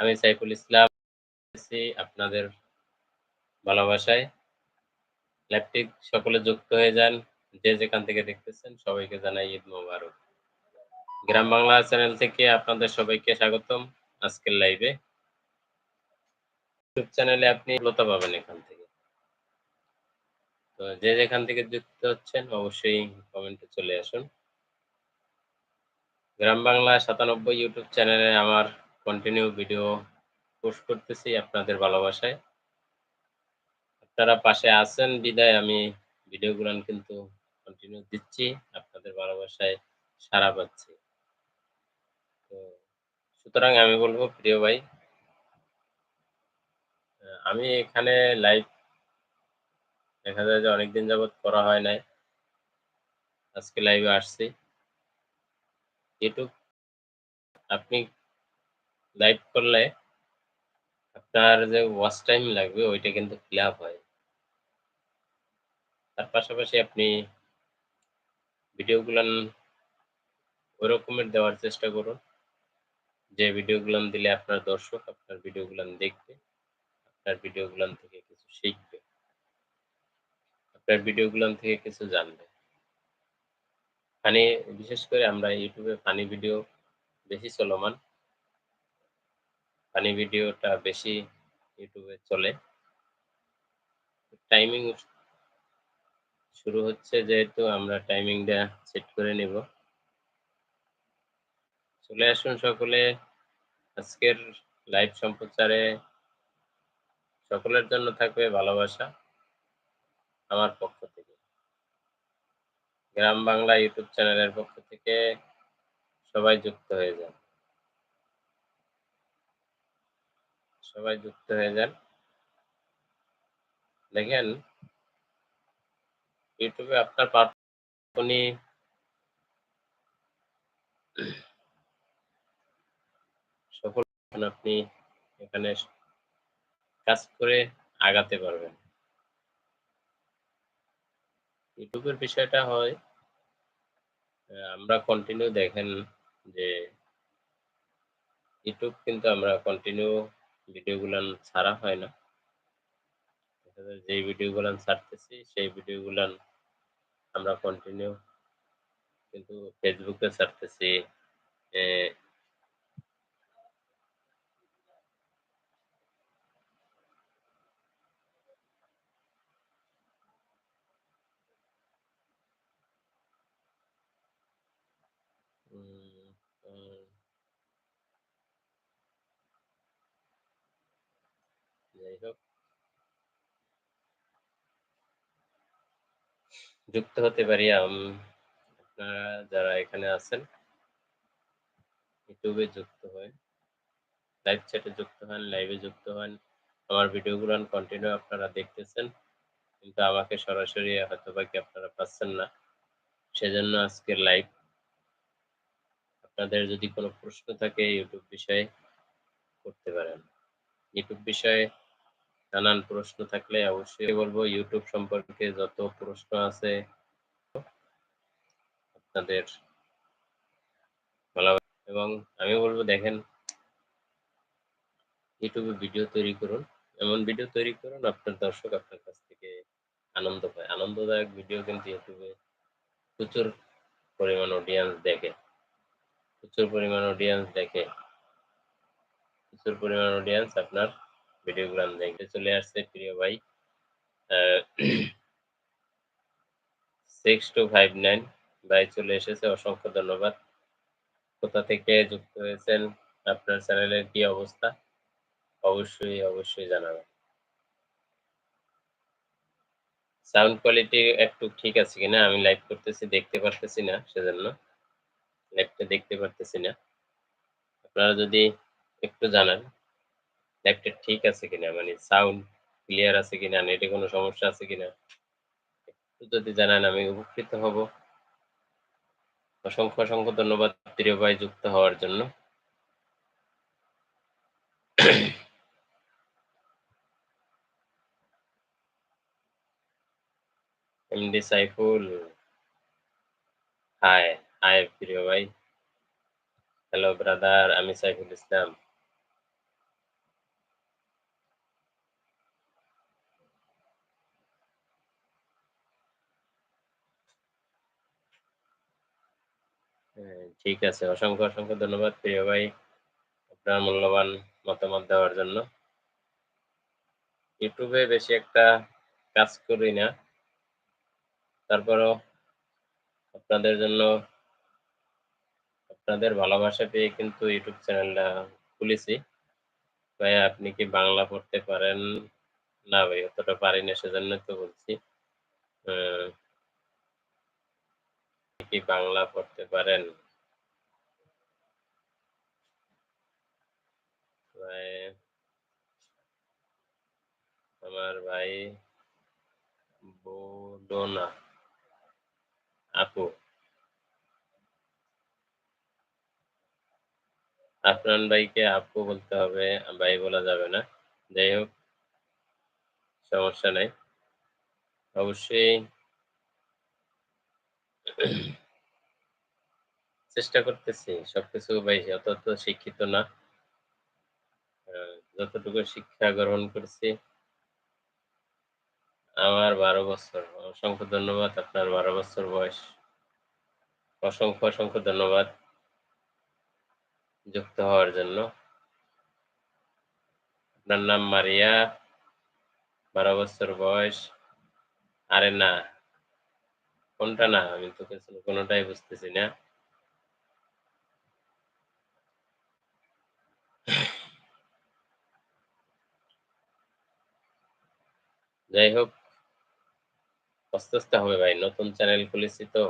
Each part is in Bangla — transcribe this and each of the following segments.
আমি সাইফুল ইসলাম আপনাদের ভালোবাসায়। লাইভটি সকলে যুক্ত হয়ে যান, যে যেখান থেকে দেখতেছেন সবাইকে জানাই ঈদ মোবারক। গ্রাম বাংলা চ্যানেল থেকে আপনাদের সবাইকে স্বাগতম আজকের লাইভে। ইউটিউব চ্যানেলে আপনি লতা পাবেন এখান থেকে। তো যে যেখান থেকে যুক্ত হচ্ছেন অবশ্যই কমেন্টে চলে আসুন। গ্রাম বাংলা সাতানব্বই ইউটিউব চ্যানেলে আমার কন্টিনিউ ভিডিও পোস্ট করতেছি আপনাদের ভালোবাসায়। আপনারা পাশে আছেন, বিদায়। আমি ভিডিও ভিডিওগুলো কিন্তু কন্টিনিউ দিচ্ছি, আপনাদের ভালোবাসায় সারা পাচ্ছি। তো সুতরাং আমি বলব, প্রিয় ভাই আমি এখানে লাইভ দেখা যায় যে অনেকদিন যাবৎ করা হয় নাই। আজকে লাইভে আসছি। ইউটিউব আপনি লাইভ করলে আপনার যে ওয়াচ টাইম লাগবে, ওইটা কিন্তু ফিল আপ হয়। তার পাশাপাশি আপনি ভিডিওগুলান ওই রকমের দেওয়ার চেষ্টা করুন। যে ভিডিওগুলান দিলে আপনার দর্শক আপনার ভিডিওগুলান দেখবে, আপনার ভিডিওগুলান থেকে কিছু শিখবে, আপনার ভিডিওগুলান থেকে কিছু জানবে। ফানি, বিশেষ করে আমরা ইউটিউবে ফানি ভিডিও বেশি চলমান। ফানি ভিডিওটা বেশি ইউটিউবে চলে। টাইমিং শুরু হচ্ছে যেহেতু আমরা টাইমিংটা সেট করে নিব। চলে আসুন সকলে। আজকের লাইভ সম্প্রচারে সকলের জন্য থাকবে ভালোবাসা আমার পক্ষ থেকে। গ্রাম বাংলা ইউটিউব চ্যানেলের পক্ষ থেকে সবাই যুক্ত হয়ে যান। সবাই যুক্ত হয়ে যান। দেখেন ইউটিউবে আপনার পাঠনি সকল আপনি এখানে কাজ করে আগাতে পারবেন। ইউটিউবের বিষয়টা হয় আমরা কন্টিনিউ দেখেন যে ইউটিউব কিন্তু আমরা কন্টিনিউ ভিডিওগুলান ছাড়া হয় না। যে ভিডিওগুলান ছাড়তেছি সেই ভিডিওগুলান আমরা কন্টিনিউ কিন্তু ফেসবুকে ছাড়তেছি যাই হোক যুক্ত হতে পারি আপনারা যারা এখানে আছেন, ইউটিউবে যুক্ত হন লাইভ চ্যাটে যুক্ত হন লাইভে যুক্ত হন, আমার ভিডিওগুলো কন্টিনিউ আপনারা দেখতেছেন, কিন্তু আমাকে সরাসরি হয়তো বাকি আপনারা পাচ্ছেন না। সেজন্য আজকের লাইভ আপনাদের যদি কোনো প্রশ্ন থাকে ইউটিউব বিষয়ে, করতে পারেন। ইউটিউব বিষয়ে নানান প্রশ্ন থাকলে অবশ্যই বলব। ইউটিউব সম্পর্কে যত প্রশ্ন আছে, আপনাদের এবং আমি বলব, দেখেন ইউটিউবে ভিডিও তৈরি করুন। এমন ভিডিও তৈরি করুন, আপনার দর্শক আপনার কাছ থেকে আনন্দ পায়। আনন্দদায়ক ভিডিও কিন্তু ইউটিউবে প্রচুর পরিমাণ অডিয়েন্স দেখে। প্রচুর পরিমাণ অডিয়েন্স দেখে। প্রচুর পরিমাণ অডিয়েন্স আপনার ভিডিওগুলো দেখতে চলে আসছে প্রিয় ভাই। সিক্স টু ফাইভ নাইন ভাই চলে এসেছে, অসংখ্য ধন্যবাদ। কোথা থেকে যুক্ত হয়েছেন, আপনার চ্যানেলের কি অবস্থা? অবশ্যই অবশ্যই জানাবেন। সাউন্ড কোয়ালিটি একটু ঠিক আছে কিনা? আমি লাইভ করতেছি, দেখতে পারতেছি না সেজন্য। লাইভটা দেখতে পারতেছি না। আপনারা যদি একটু জানান। লাইভটা ঠিক আছে কিনা? মানে সাউন্ড ক্লিয়ার আছে কিনা? নেটে কোনো সমস্যা আছে কিনা? যদি জানান, আমি উপকৃত হব। অসংখ্য অসংখ্য ধন্যবাদ প্রিয় ভাই যুক্ত হওয়ার জন্য। এমডি সাইফুল হাই হাই প্রিয় ভাই। হ্যালো ব্রাদার আমি সাইফুল ইসলাম। ঠিক আছে। অসংখ্য, অসংখ্য ধন্যবাদ প্রিয় ভাই। আপনার মূল্যবান মতামত দেওয়ার জন্য। ইউটিউবে বেশি একটা কাজ করি না। তারপরও আপনাদের জন্য আপনাদের ভালোবাসা পেয়ে কিন্তু ইউটিউব চ্যানেলটা খুলেছি। ভাই আপনি কি বাংলা পড়তে পারেন? না ভাই অতটা পারি না সেজন্যই তো বলছি। কি বাংলা পড়তে পারেন? আমার ভাই বলো না। আপু। আফরান ভাইকে আপু বলতে হবে, ভাই বলা যাবে না। যাই হোক সমস্যা নাই। অবশ্যই চেষ্টা করতেছি। সবকিছু ভাই অত তো শিক্ষিত না। যতটুকু শিক্ষা গ্রহণ করছি আমার ১২ বছর। অসংখ্য ধন্যবাদ আপনার ১২ বছর বয়স। অসংখ্য, অসংখ্য ধন্যবাদ। যুক্ত হওয়ার জন্য। আপনার নাম মারিয়া। ১২ বছর বয়স। আরে না। কোনটা না? আমি তো কোনটাই বুঝতেছি না। যাই হোক আস্তে, আস্তে হবে ভাই। নতুন চ্যানেল খুলেছি তো।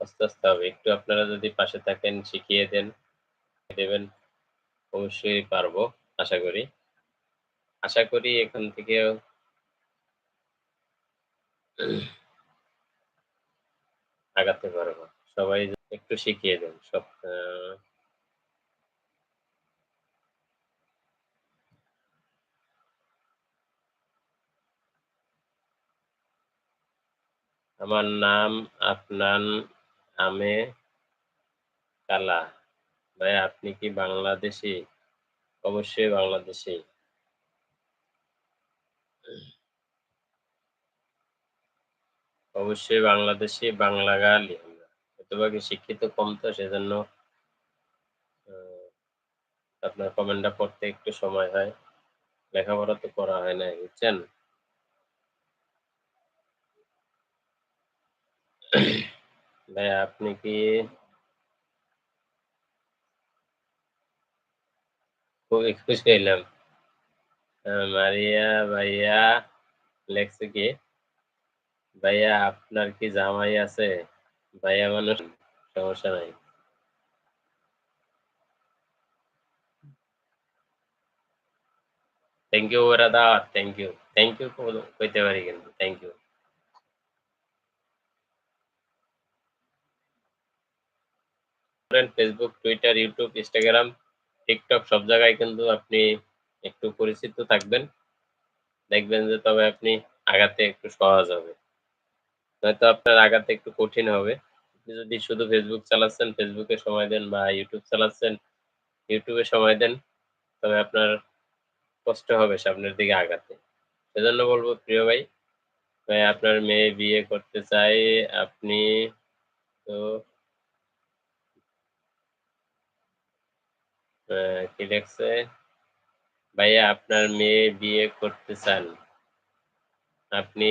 আস্তে, আস্তে হবে। একটু আপনারা যদি পাশে থাকেন, শিখিয়ে দেন, দেবেন, অবশ্যই পারব, আশা করি। আশা করি এখান থেকেও আগাতে পারব। সবাই একটু শিখিয়ে দেন। সব আমার নাম আফনান আমে কালা। ভাই আপনি কি বাংলাদেশি অবশ্যই বাংলাদেশী। অবশ্যই বাংলাদেশী, বাংলা গালি আমরা। শিক্ষিত কম তো সেজন্য আপনার কমেন্টটা পড়তে একটু সময় হয়। লেখাপড়া তো করা হয় নাই, বুঝছেন? ভাই আপনি কি খুবই খুশি হইলাম। মারিয়া ভাইয়া লেখছে কি? ভাইয়া আপনার কি জামাই আছে? ভাইয়া মানুষ সমস্যা নাই। Thank you brother, thank you. Thank you কইতে পারি কিন্তু। Thank you. Facebook, Twitter, YouTube, Instagram, TikTok সব জায়গায় কিন্তু আপনি একটু পরিচিত থাকবেন। দেখবেন যে তবে আপনি আগাতে একটু সহজ হবে। নয়তো আপনার আগাতে একটু কঠিন হবে। আপনি যদি শুধু ফেসবুক চালাচ্ছেন, এ সময় দেন বা ইউটিউব চালাচ্ছেন, ইউটিউবে সময় দেন, তবে আপনার কষ্ট হবে সামনের দিকে আগাতে। সেজন্য বলব প্রিয় ভাই, ভাই আপনার মেয়ে বিয়ে করতে চাই আপনি তো কি লেখছে? ভাইয়া আপনার মেয়ে বিয়ে করতে চান। আপনি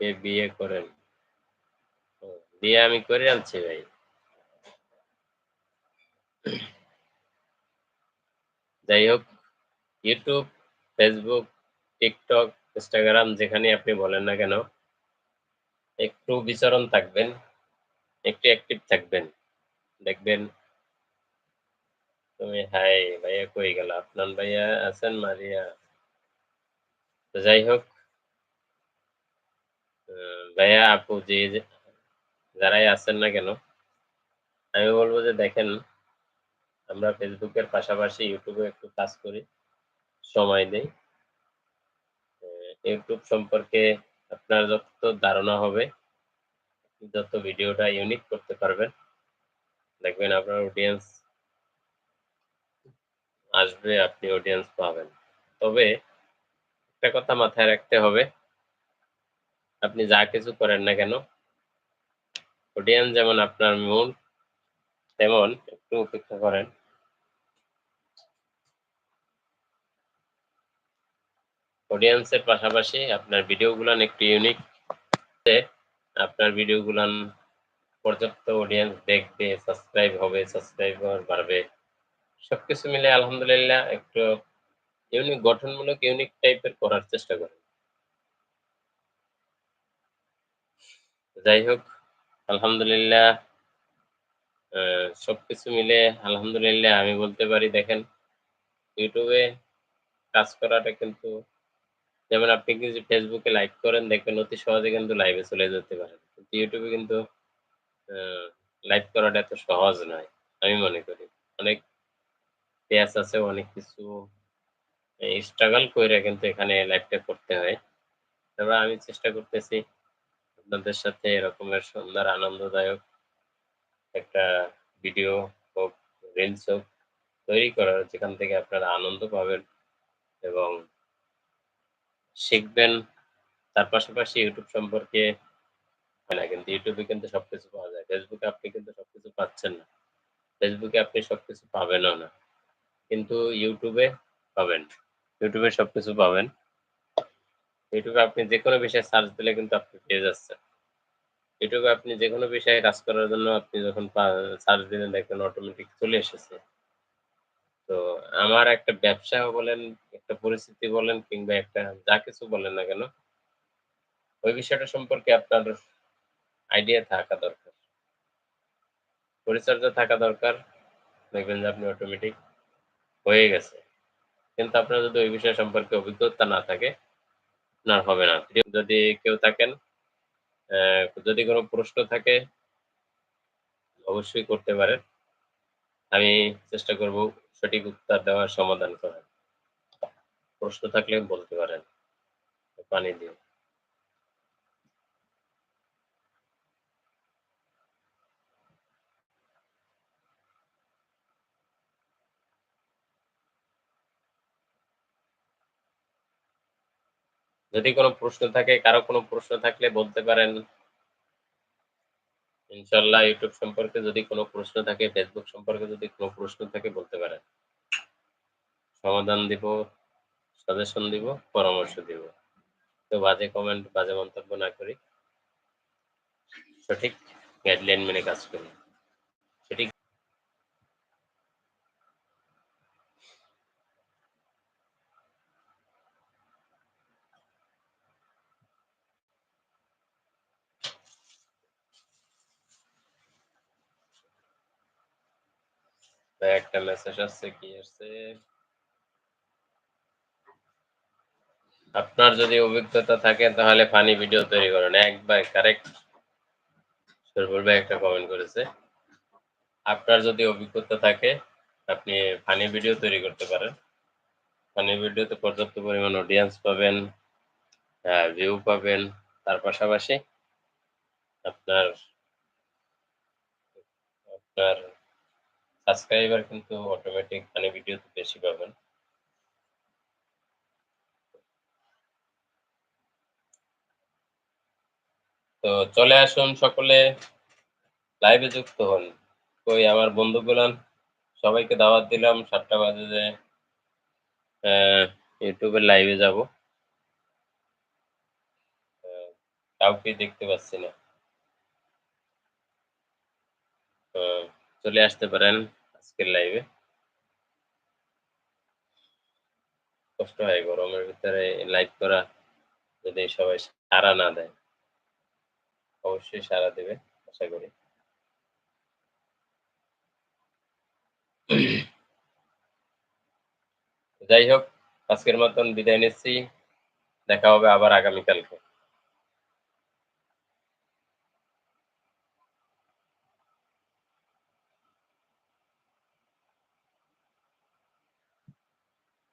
তাদেরকে বিয়ে করেন। বিয়ে আমি করে আনছি ভাই। যাই হোক ইউটিউব ফেসবুক টিকটক ইনস্টাগ্রাম যেখানে আপনি বলেন না কেন একটু বিচরণ থাকবেন, একটু অ্যাক্টিভ থাকবেন। দেখবেন তুমি হাই ভাইয়া কই গেল? আপনার ভাইয়া আছেন? মারিয়া? তো যাই হোক ভাইয়া আপু যে যারাই আছেন না কেন আমি বলব যে দেখেন আমরা ফেসবুকের পাশাপাশি ইউটিউবে একটু কাজ করি। সময় দেই। YouTube সম্পর্কে আপনার যত ধারণা হবে, যত ভিডিওটা ইউনিক করতে পারবেন, দেখবেন আপনার অডিয়েন্স আসবে, আপনি অডিয়েন্স পাবেন। তবে একটা কথা মাথায় রাখতে হবে আপনি যা কিছু করেন না কেন অডিয়েন্স যেমন আপনার মূল তেমন একটু অপেক্ষা করেন। অডিয়েন্সের পাশাপাশি আপনার ভিডিও ভিডিওগুলান একটু ইউনিক আপনার ভিডিও ভিডিওগুলান পর্যাপ্ত অডিয়েন্স দেখবে সাবস্ক্রাইব হবে সাবস্ক্রাইবার বাড়বে। সবকিছু মিলে আলহামদুলিল্লাহ একটু ইউনিক গঠনমূলক ইউনিক টাইপের করার চেষ্টা করেন। যাই হোক আলহামদুলিল্লাহ সবকিছু মিলে আলহামদুলিল্লাহ আমি বলতে পারি, দেখেন, ইউটিউবে কাজ করাটা কিন্তু, যেমন আপনি যদি ফেসবুকে লাইভ করেন, দেখবেন অতি সহজে কিন্তু লাইভে চলে যেতে পারেন কিন্তু ইউটিউবে কিন্তু লাইভ করাটা এত সহজ নয়, আমি মনে করি। অনেক পেঁয়াজ আছে, অনেক কিছু স্ট্রাগল করে কিন্তু এখানে লাইভটা করতে হয়। তবে আমি চেষ্টা করতেছি আপনাদের সাথে এরকমের সুন্দর, আনন্দদায়ক একটা ভিডিও হোক রিলস হোক তৈরি করার, যেখান থেকে আপনারা আনন্দ পাবেন এবং শিখবেন। তার পাশাপাশি ইউটিউব সম্পর্কে না, কিন্তু ইউটিউবে কিন্তু সবকিছু পাওয়া যায়। ফেসবুকে আপনি কিন্তু সবকিছু পাচ্ছেন না। ফেসবুকে আপনি সবকিছু পাবেনও না। কিন্তু ইউটিউবে পাবেন। ইউটিউবে সবকিছু পাবেন। ইউটিউবে আপনি যে কোনো বিষয়ে সার্চ দিলে কিন্তু আপনি পেয়ে যাচ্ছেন। ইউটিউবে আপনি যে কোনো বিষয়ে কাজ করার জন্য আপনি যখন সার্চ দিলেন দেখবেন অটোমেটিক চলে এসেছে। তো আমার একটা ব্যবসা বলেন, একটা পরিস্থিতি বলেন কিংবা একটা যা কিছু বলেন না কেন, ওই বিষয়টা সম্পর্কে আপনার আইডিয়া থাকা দরকার। পরিচর্যা থাকা দরকার। দেখবেন যে আপনি অটোমেটিক হয়ে গেছে। কিন্তু আপনার যদি ওই বিষয় সম্পর্কে অভিজ্ঞতা না থাকে আপনার হবে না। যদি কেউ থাকেন যদি কোনো প্রশ্ন থাকে, অবশ্যই করতে পারেন। আমি চেষ্টা করব সঠিক উত্তর দেওয়ার সমাধান করার। প্রশ্ন থাকলে বলতে পারেন, পানি দিয়ে। যদি কোনো প্রশ্ন থাকে, কারও কোনো প্রশ্ন থাকলে বলতে পারেন। ইনশাল্লাহ ইউটিউব সম্পর্কে যদি কোনো প্রশ্ন থাকে ফেসবুক সম্পর্কে যদি কোনো প্রশ্ন থাকে, বলতে পারেন। সমাধান দিব সাজেশন দিব, পরামর্শ দিব। তো বাজে কমেন্ট বাজে মন্তব্য না করি। সঠিক গাইডলাইন মেনে কাজ করি সঠিক একটা মেসেজ আসছে, কি আসছে? আপনার যদি অভিজ্ঞতা থাকে, তাহলে ফানি ভিডিও তৈরি করেন। একবার কারেক্ট সরবর ভাই একটা কমেন্ট করেছে। আপনার যদি অভিজ্ঞতা থাকে, আপনি ফানি ভিডিও তৈরি করতে পারেন। ফানি ভিডিওতে পর্যাপ্ত পরিমাণ অডিয়েন্স পাবেন ভিউ পাবেন। তার পাশাপাশি আপনার আপনার সাবস্ক্রাইবার কিন্তু অটোমেটিক ফানি ভিডিওতে বেশি পাবেন। তো চলে আসুন সকলে লাইভে যুক্ত হন। কই আমার বন্ধুগুলান, সবাইকে দাওয়াত দিলাম সাতটা বাজে যে ইউটিউবের লাইভে যাব। কাউকে দেখতে পাচ্ছি না। চলে আসতে পারেন। আজকের লাইভে কষ্ট হয় গরমের ভিতরে লাইভ করা, যদি সবাই সারা না দেয়। অবশ্যই সারা দেবে, আশা করি। যাই হোক, আজকের মতন বিদায় নিচ্ছি। দেখা হবে আবার আগামীকালকে।